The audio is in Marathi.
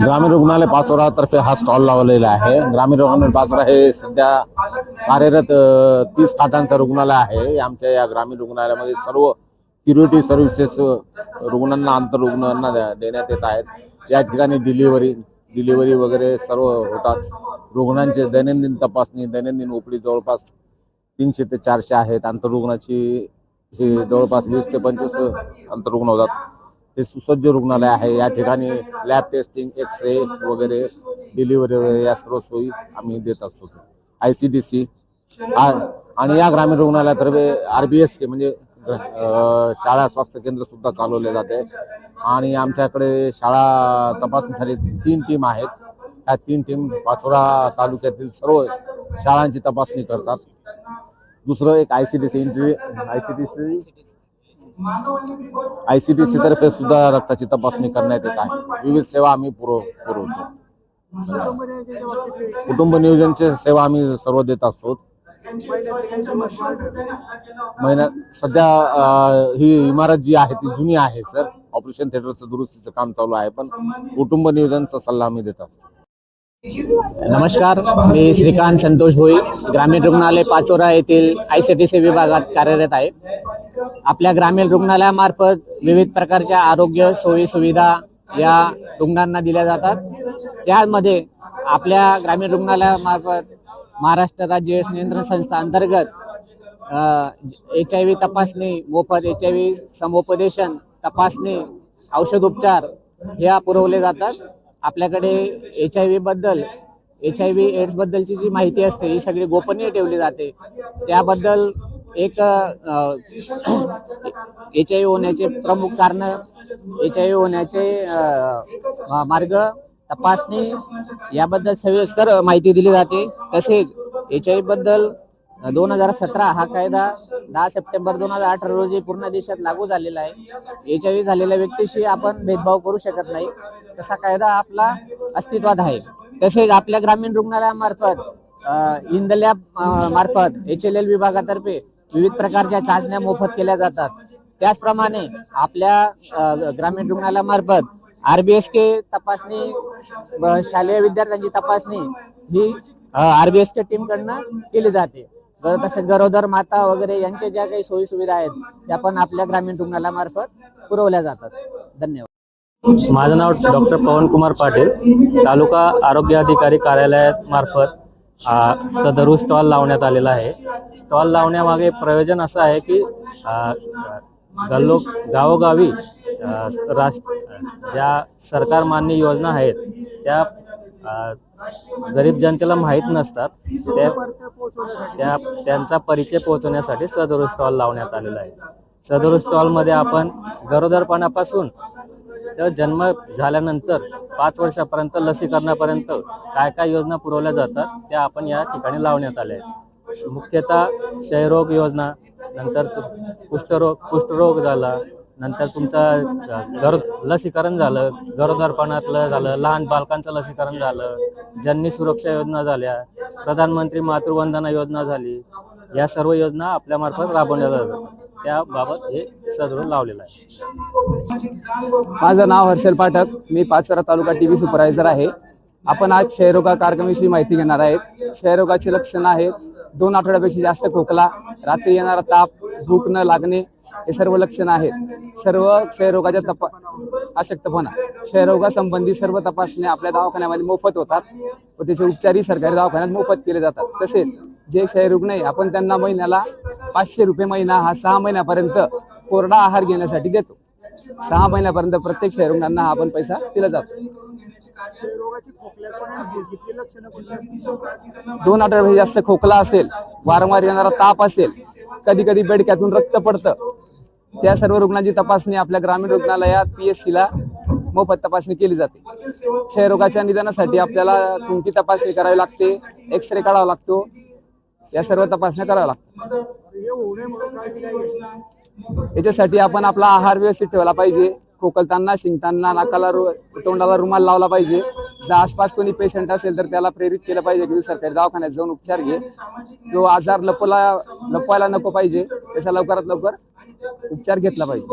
ग्रामीण रुग्णालय पाचोरातर्फे हा स्टॉल लावलेला आहे. ग्रामीण रुग्णालय पाचोरा हे सध्या कार्यरत तीस खाटांचं रुग्णालय आहे. आमच्या या ग्रामीण रुग्णालयामध्ये सर्व क्युरिटी सर्व्हिसेस रुग्णांना आंतररुग्णांना देण्यात येत आहेत. या ठिकाणी डिलिव्हरी डिलिव्हरी वगैरे सर्व होतात. रुग्णांचे दैनंदिन तपासणी दैनंदिन ओपडी जवळपास तीनशे ते चारशे आहेत. आंतररुग्णाची ही जवळपास वीस ते पंचवीस आंतररुग्ण होतात. हे सुसज्ज रुग्णालय आहे. या ठिकाणी लॅब टेस्टिंग एक्स रे वगैरे डिलिव्हरी वगैरे या सर्व सोयी आम्ही देत असतो. आय सी डी सी आणि या ग्रामीण रुग्णालयातर्फे आर बी एस के म्हणजे शाळा स्वास्थ्य केंद्र सुद्धा चालवले जाते. आणि आमच्याकडे शाळा तपासणीसाठी तीन टीम आहेत. त्या तीन टीम पाचोरा तालुक्यातील सर्व शाळांची तपासणी करतात. दुसरं एक I C D C I C D C I C T C तर्फे सुद्धा रक्ताची तपासणी करण्यात येत आहे. विविध सेवा आम्ही पुरव पुरवतो. कुटुंब नियोजनचे सेवा आम्ही सर्व देत असतो. महिन्यात सध्या ही इमारत जी आहे ती जुनी आहे सर. ऑपरेशन थिएटरचं दुरुस्तीचं काम चालू आहे पण कुटुंब नियोजनचा सल्ला आम्ही देत असतो. नमस्कार मी श्रीकांत संतोष भोई. ग्रामीण रुग्णालय पाचोरा येथील आय सी टी सी विभागात कार्यरत आहे. आपल्या ग्रामीण रुग्णालयामार्फत विविध प्रकारच्या आरोग्य सोयी सुविधा या रुग्णांना दिल्या जातात. त्यामध्ये आपल्या ग्रामीण रुग्णालयामार्फत महाराष्ट्र राज्य नियंत्रण संस्था अंतर्गत एच आय व्ही तपासणी मोफत एच आय व्ही समुपदेशन तपासणी औषधोपचार ह्या पुरवले जातात. आपल्याकडे एच आय व्हीबद्दल एच आय व्ही एड्सबद्दलची जी माहिती असते ही सगळी गोपनीय ठेवली जाते. त्याबद्दल एक एच आय व्ही होण्याचे प्रमुख कारण एच आय व्ही होण्याचे मार्ग तपासणी याबद्दल सविस्तर माहिती दिली जाते. तसेच एच आय व्हीबद्दल दोन हजार सतरा हा कायदा दहा सप्टेंबर दोन हजार अठरा रोजी पूर्ण देशात लागू झालेला आहे. एच आय व्ही झालेल्या व्यक्तीशी आपण भेदभाव करू शकत नाही. तसा कायदा आपला अस्तित्वात आहे. तसेच आपल्या ग्रामीण रुग्णालयामार्फत इंदल्या मार्फत एच एल एल विभागातर्फे विविध प्रकारच्या चाचण्या मोफत केल्या जातात. त्याचप्रमाणे आपल्या ग्रामीण रुग्णालयामार्फत आर बी एस के तपासणी शालेय विद्यार्थ्यांची तपासणी ही आर बी एस के टीमकडनं केली जाते. तसेच गरोदर माता वगैरे यांच्या ज्या काही सोयी सुविधा आहेत त्या पण आपल्या ग्रामीण रुग्णालयामार्फत पुरवल्या जातात. धन्यवाद. माझं नाव डॉक्टर पवन कुमार पाटील. तालुका आरोग्य अधिकारी कार्यालयामार्फत सदरू स्टॉल लावण्यात आलेला आहे. स्टॉल लावण्यामागे प्रयोजन असं आहे की गल्लो गावोगावी राष्ट्र ज्या सरकार मान्य योजना आहेत त्या गरीब जनतेला माहीत नसतात त्या त्या त्यांचा परिचय पोहोचवण्यासाठी सदर स्टॉल लावण्यात आलेला आहे. सदर स्टॉलमध्ये आपण गरोदरपणापासून तर जन्म झाल्यानंतर पाच वर्षापर्यंत लसीकरणापर्यंत काय काय योजना पुरवल्या जातात त्या आपण या ठिकाणी लावण्यात आल्या आहेत. मुख्यतः क्षयरोग योजना नंतर कुष्ठरोग कुष्ठरोग झाला नंतर तुमचं घर लसीकरण झालं गरोदरपणातलं झालं लहान बालकांचं लसीकरण झालं जननी सुरक्षा योजना झाल्या प्रधानमंत्री मातृवंदना योजना झाली या सर्व योजना आपल्यामार्फत राबवल्या जातात. त्याबाबत हे सदर लावलेलं आहे. माझं नाव हर्षल पाठक मी पाचोरा तालुका टी व्ही सुपरवायझर आहे. आपण आज क्षयरोगा कार्यक्रमाविषयी माहिती घेणार आहेत. क्षयरोगाची लक्षणं आहेत. दोन आठवड्यापेक्षा जास्त खोकला रात्री येणारा ताप भूक न लागणे हे सर्व लक्षणं आहेत. सर्व क्षयरोगाच्या तपा अशक्तपणा क्षयरोगासंबंधी सर्व तपासण्या आपल्या दवाखान्यामध्ये मोफत होतात. व त्याचे उपचारही सरकारी दवाखान्यात मोफत केले जातात. तसेच जे क्षयरुग्ण आहे आपण त्यांना महिन्याला पाचशे रुपये महिना हा सहा महिन्यापर्यंत कोरडा आहार घेण्यासाठी देतो. सहा महिन्यापर्यंत प्रत्येक क्षयरुग्णांना हा आपण पैसा दिला जातो. दोन आठवड्यापेक्षा जास्त खोकला असेल वारंवार येणारा ताप असेल कधी कधी बेडक्यातून रक्त पडतं त्या सर्व रुग्णांची तपासणी आपल्या ग्रामीण रुग्णालयात पी एस सीला मोफत तपासणी केली जाते. क्षयरोगाच्या निदानासाठी आपल्याला तुमची तपासणी करावी लागते एक्स रे काढावा लागतो या सर्व तपासण्या कराव्या लागतात. याच्यासाठी आपण आपला आहार व्यवस्थित ठेवला पाहिजे खोकलताना शिंकताना नाकाला रु तोंडाला रुमाल लावला पाहिजे. जर आसपास कोणी पेशंट असेल तर त्याला प्रेरित केलं पाहिजे की सरकारी दवाखान्यात जाऊन उपचार घे. जो आजार लपला लपवायला नको पाहिजे त्याचा लवकरात लवकर उपचार घेतला पाहिजे.